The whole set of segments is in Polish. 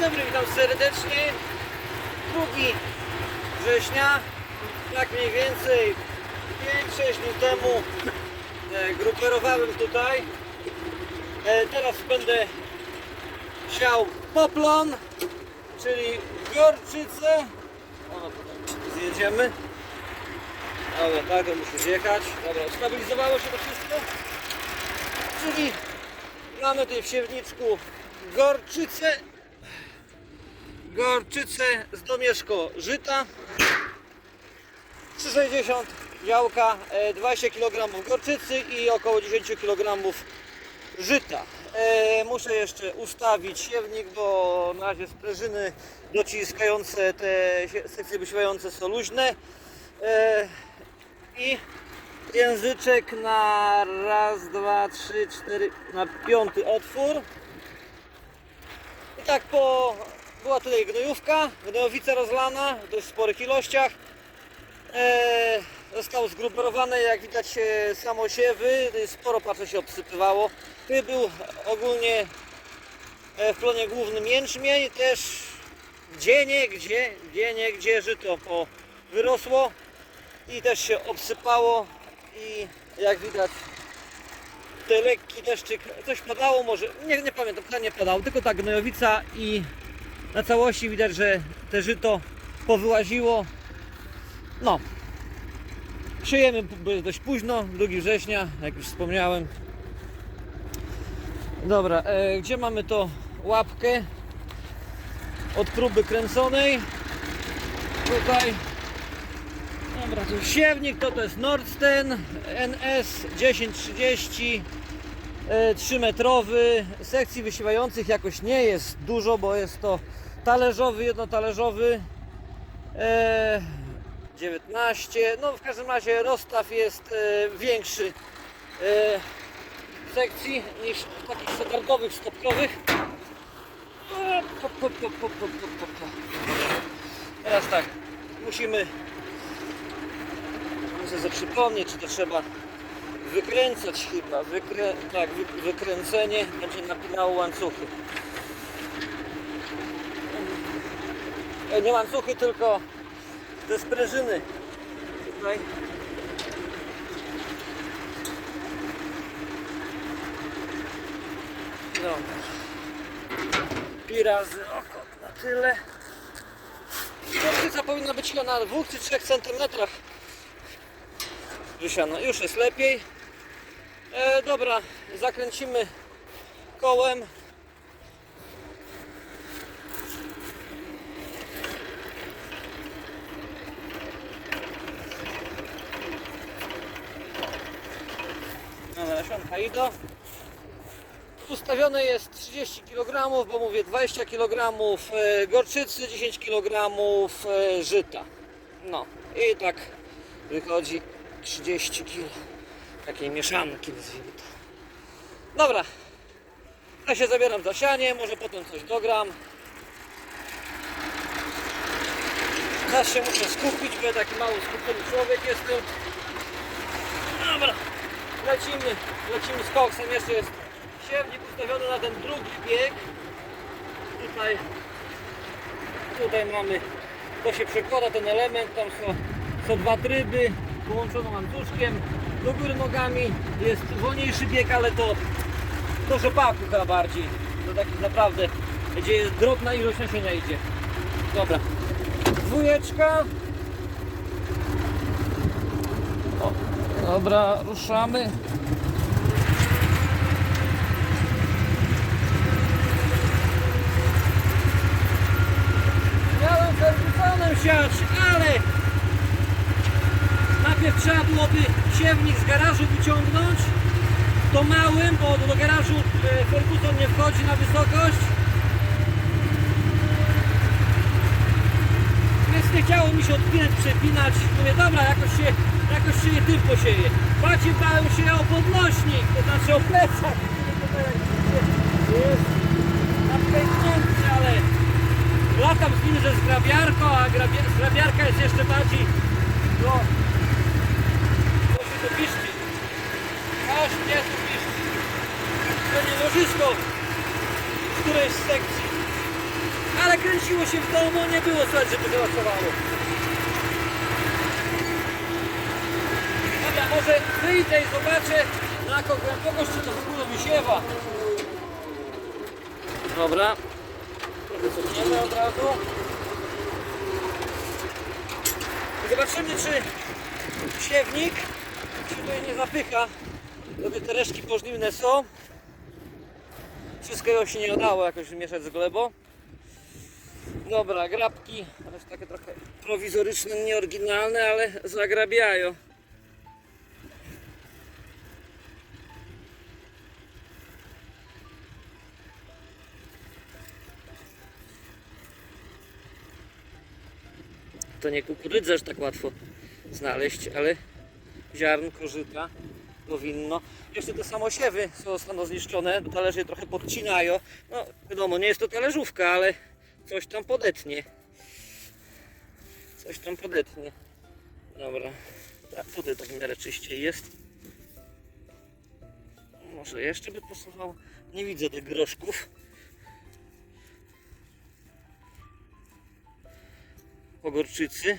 dobry, witam serdecznie. 2 września, tak mniej więcej 5-6 dni temu e, gruperowałem tutaj. E, teraz będę siał poplon, czyli gorczycę. Ono potem zjedziemy. Dobra, tak, to muszę zjechać. Dobra, ustabilizowało się to wszystko. Czyli mamy tutaj w siewniczku gorczycę, gorczycę z domieszko żyta, 360 działka, e, 20 kg gorczycy i około 10 kg żyta. E, muszę jeszcze ustawić siewnik, bo na razie sprężyny dociskające te sekcje wysiewające są luźne. E, I języczek na raz, dwa, trzy, cztery, na piąty otwór. I tak po... Była tutaj gnojówka, gnojowica rozlana w dość sporych ilościach. E, zostało zgruperowane, jak widać e, samosiewy, sporo patrzę się obsypywało. Tu był ogólnie e, w plonie głównym jęczmień, też gdzie nie gdzie, gdzie nie gdzie żyto po wyrosło i też się obsypało i jak widać te lekki deszczyk, coś padało może, nie, nie pamiętam, nie padało, tylko ta gnojowica i na całości widać, że te żyto powyłaziło. No, jest dość późno, 2 września, jak już wspomniałem. Dobra, e, gdzie mamy to łapkę od próby kręconej? Tutaj Dobra, tu siewnik to, to jest Nordsten NS 1030 E, 3-metrowy. Sekcji wysiewających jakoś nie jest dużo, bo jest to talerzowy, jednotalerzowy. E, 19. No w każdym razie rozstaw jest e, większy w sekcji niż w takich standardowych stopkowych. Teraz tak, musimy muszę sobie przypomnieć, czy to trzeba wykręcać chyba. Wykrę... Tak, wy... wykręcenie będzie napinało łańcuchy. E, Nie łańcuchy, tylko te sprężyny. Tutaj. Dobra. Pi razy oko na tyle. Gorczyca powinna być chyba na 2 czy 3 centymetrach Rysiano, już jest lepiej. E, dobra, zakręcimy kołem. Dobra, nasionka idą. Ustawione jest 30 kg, bo mówię 20 kg e, gorczycy, 10 kg e, żyta. No i tak wychodzi 30 kg takiej mieszanki nazwijmy to. Dobra. Ja się zabieram za sianie, może potem coś dogram. Teraz się muszę skupić, bo taki mało skupiony człowiek jestem. Dobra. Lecimy, lecimy z koksem. Jeszcze jest siewnik ustawiony na ten drugi bieg. Tutaj, tutaj mamy, to się przekłada ten element, tam są, są dwa tryby połączoną łańcuszkiem do góry nogami. Jest wolniejszy bieg, ale to do rzepaku chyba bardziej. Do takich naprawdę gdzie jest drobna ilość nasienia idzie. Dobra. Dwójeczka. O, dobra ruszamy. Miałem Fergusonem siać, ale Najpierw trzeba byłoby siewnik z garażu wyciągnąć. To małym, bo do garażu e, Ferguson nie wchodzi na wysokość. Więc nie chciało mi się odpinać, przepinać. Mówię dobra, jakoś się, jakoś się je tym posieje bardziej bałem się o podnośnik to znaczy o plecach. Jest napęknięty, ale latam z nim, że z grabiarką, a grabiarka jest jeszcze bardziej no, to się to piszczy. Aż mnie tu piszczy. To nie łożysko z którejś sekcji. ale kręciło się w domu, nie było słychać, żeby wylasowało. Dobra, może wyjdę i zobaczę na jaką głębokość to w ogóle wysiewa. Dobra. Trochę cofniemy od razu. Zobaczymy czy siewnik tutaj nie zapycha. Sobie te resztki pożniwne są. Wszystkiego się nie udało jakoś wymieszać z glebą. Dobra, grabki, ale takie trochę prowizoryczne, nieoryginalne, ale zagrabiają. To nie kukurydzę, tak łatwo znaleźć, ale ziarnko żyta powinno. Jeszcze te samosiewy są zostaną zniszczone, talerzy je trochę podcinają. No wiadomo, nie jest to talerzówka, ale coś tam podetnie. Coś tam podetnie. Dobra, tak, tutaj tak w miarę czyściej jest. Może jeszcze by pasowało. Nie widzę tych groszków. Pogorczycy.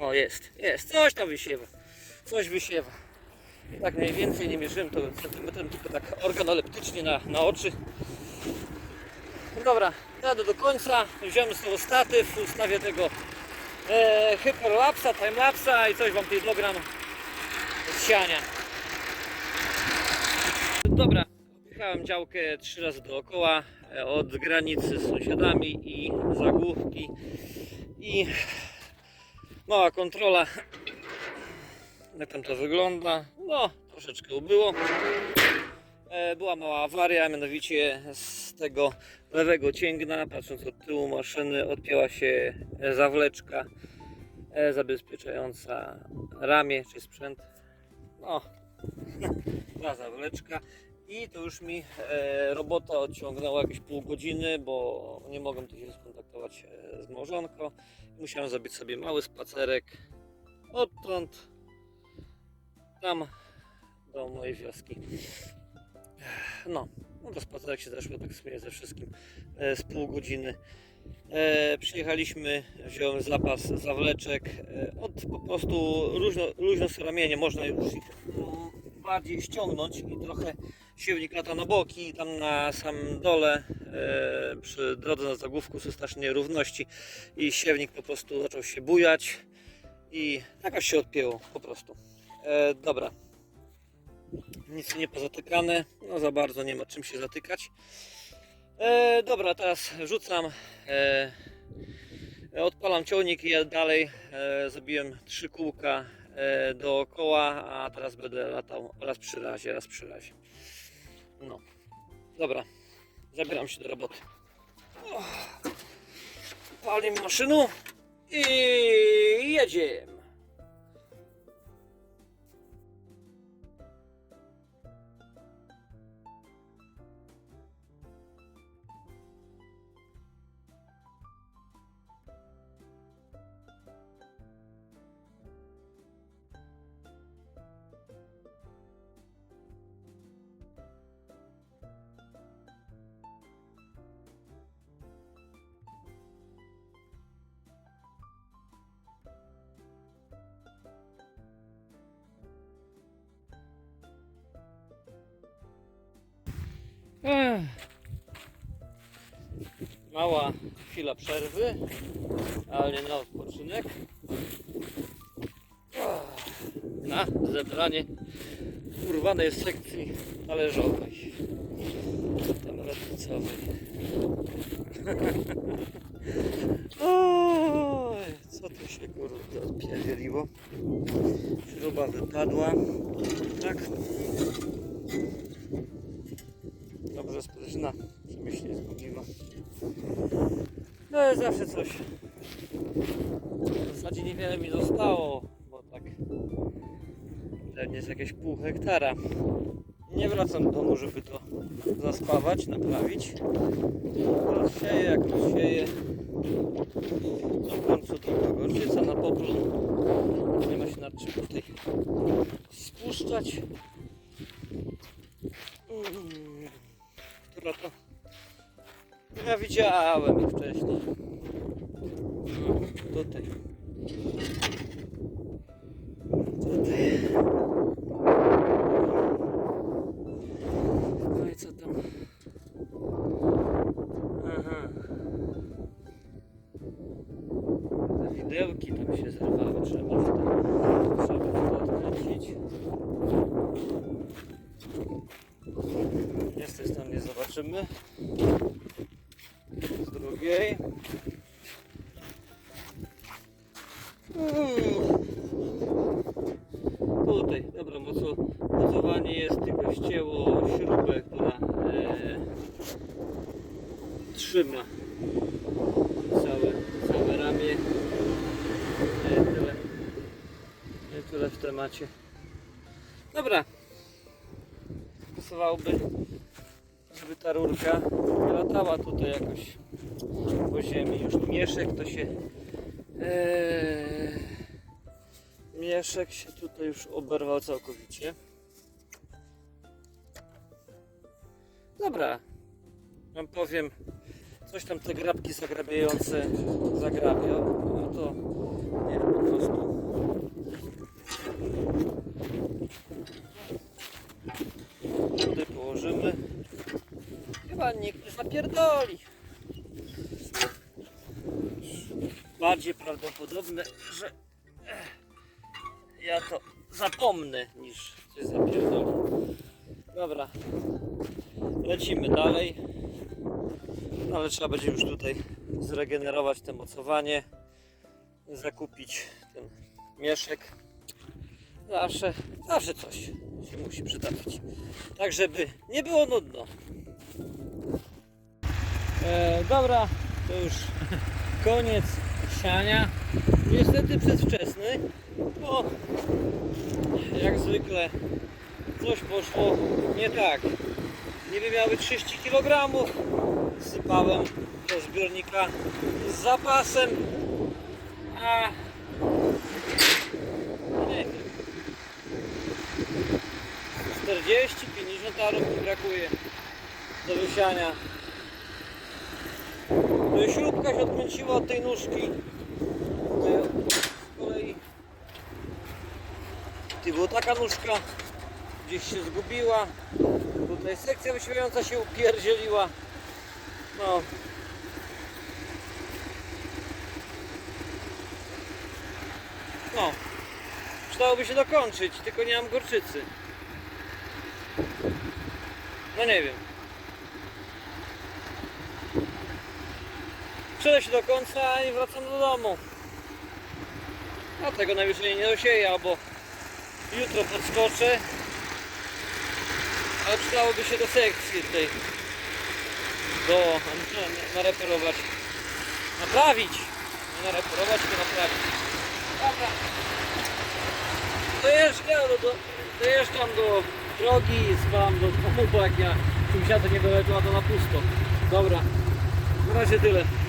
O, jest, jest. Coś tam wysiewa. Coś wysiewa. Tak mniej więcej nie mierzyłem to centymetrem, tylko tak organoleptycznie na, na oczy. Dobra, jadę do końca. Wziąłem z tego statyw, ustawię tego e, hyperlapsa, timelapsa i coś wam tutaj dogram z siania. Dobra, objechałem działkę trzy razy dookoła, e, od granicy z sąsiadami i zagłówki i mała kontrola jak tam to wygląda. No, troszeczkę ubyło. E, Była mała awaria, mianowicie z tego lewego cięgna, patrząc od tyłu maszyny, odpięła się zawleczka e, zabezpieczająca ramię czy sprzęt. No, ta zawleczka. I to już mi e, robota odciągnęła jakieś pół godziny, bo nie mogłem tu się skontaktować z małżonką. Musiałem zrobić sobie mały spacerek odtąd tam do mojej wioski. No, no to spacerek się zeszło tak sobie ze wszystkim e, z pół godziny. E, przyjechaliśmy, wziąłem zapas zawleczek e, od po prostu luźno, luźno ramienie, można już ich mm, bardziej ściągnąć i trochę siewnik lata na boki, tam na samym dole przy drodze na zagłówku są strasznie nierówności i siewnik po prostu zaczął się bujać i jakoś się odpięło po prostu. E, dobra. Nic nie pozatykane. No za bardzo nie ma czym się zatykać. E, dobra, teraz rzucam. E, odpalam ciągnik i ja dalej. E, zrobiłem trzy kółka e, dookoła, a teraz będę latał raz przy razie, raz przy razie. No. Dobra. Zabieram się do roboty. Palim maszynu i jedziemy. Mała chwila przerwy, ale nie na odpoczynek. Na zebranie urwanej sekcji talerzowej. Tam ratuncowej. Oj, co tu się kurde odpierdzieliło? Śruba wypadła. Tak. Zawsze coś. W zasadzie niewiele mi zostało, bo tak pewnie jest jakieś pół hektara. Nie wracam do domu, żeby to zaspawać, naprawić. Rozsieję jak rozsieję. Na końcu to gorczyca na poplon. Nie ma się nad czym tutaj spuszczać. Mm która to Ja widziałem wcześniej. Tutaj. Tutaj. No i co tam? Aha. Te widełki tam się zerwały, trzeba to, trzeba w to odkręcić. Nie z tej strony zobaczymy. Z drugiej. Tutaj, dobra, moco, mocowanie jest, tylko ścięło śrubę, która e, trzyma całe, całe ramię. E, tyle, nie tyle w temacie. Dobra. Pasowałoby, żeby ta rurka latała tutaj jakoś po ziemi. Już mieszek to się Eee, mieszek się tutaj już oberwał całkowicie. Dobra, wam powiem, coś tam te grabki zagrabiające zagrabiał, no to niech po prostu tutaj położymy. Chyba nikt nie zapierdoli. Bardziej prawdopodobne, że ja to zapomnę niż coś zapierdolę. Dobra, lecimy dalej. No, Ale trzeba będzie już tutaj zregenerować to mocowanie, zakupić ten mieszek. Zawsze, zawsze coś się musi przydawać. Tak, żeby nie było nudno. E, dobra, to już koniec siania. Niestety przedwczesny, bo jak zwykle coś poszło nie tak. Niby miały 30 kg. Sypałem do zbiornika z zapasem, a nie wiem. 40-50 arów brakuje do wysiania. Śrubka się odkręciła od tej nóżki. E, Z kolei była taka nóżka, gdzieś się zgubiła. Tutaj sekcja wyświetlająca się upierdzieliła. No. No. Przydałoby się dokończyć, tylko nie mam gorczycy. No nie wiem. Przeję się do końca i wracam do domu. A tego najwyżej nie dosieję, albo jutro podskoczę. Ale przydałoby się do sekcji tej. Do na- nareperować. Naprawić. Nie nareperować, tylko naprawić. Dobra. Dojeżdżam do, do, dojeżdżam do drogi i spam do domu, bo jak ja to nie dolecę, a to na pusto. Dobra. Na razie tyle.